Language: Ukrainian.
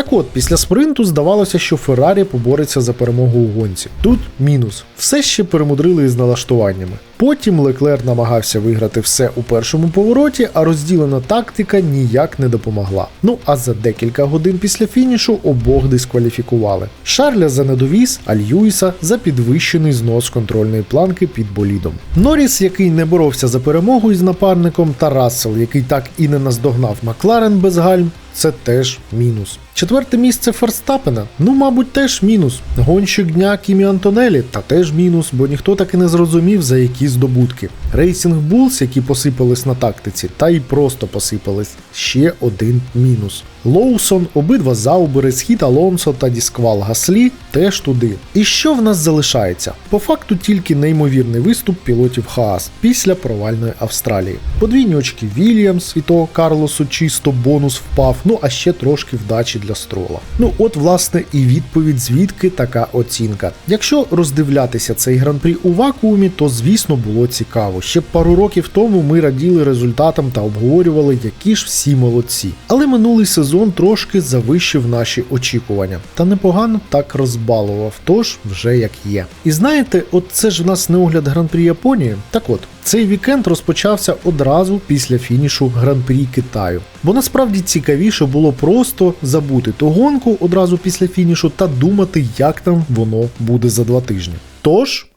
Так от, після спринту здавалося, що Феррарі побореться за перемогу у гонці. Тут мінус. Все ще перемудрили із налаштуваннями. Потім Леклер намагався виграти все у першому повороті, а розділена тактика ніяк не допомогла. Ну а за декілька годин після фінішу обох дискваліфікували. Шарля за недовіз, а Льюіса за підвищений знос контрольної планки під болідом. Норріс, який не боровся за перемогу із напарником, та Рассел, який так і не наздогнав Макларен без гальм, це теж мінус. Четверте місце Ферстапена, ну, мабуть, теж мінус. Гонщик дня Кімі Антонелі, та теж мінус, бо ніхто так і не зрозумів, за які здобутки. Рейсінг Булс, які посипались на тактиці, та й просто посипались. Ще один мінус. Лоусон, обидва заубери, схід Алонсо та Дісквал Гаслі теж туди. І що в нас залишається? По факту тільки неймовірний виступ пілотів Хаас після провальної Австралії. Подвійні очки Вільямс, і то Карлосу чисто бонус впав, ну а ще трошки вдачі для строла. Ну от, власне, і відповідь, звідки така оцінка. Якщо роздивлятися цей гран-прі у вакуумі, то звісно було Ще пару років тому ми раділи результатам та обговорювали, які ж всі молодці. Але минулий сезон трошки завищив наші очікування. Та непогано так розбалував, тож вже як є. І знаєте, от це ж в нас не огляд гран-прі Японії. Так от, цей вікенд розпочався одразу після фінішу гран-прі Китаю. Бо насправді цікавіше було просто забути ту гонку одразу після фінішу та думати, як там воно буде за два тижні. Тож.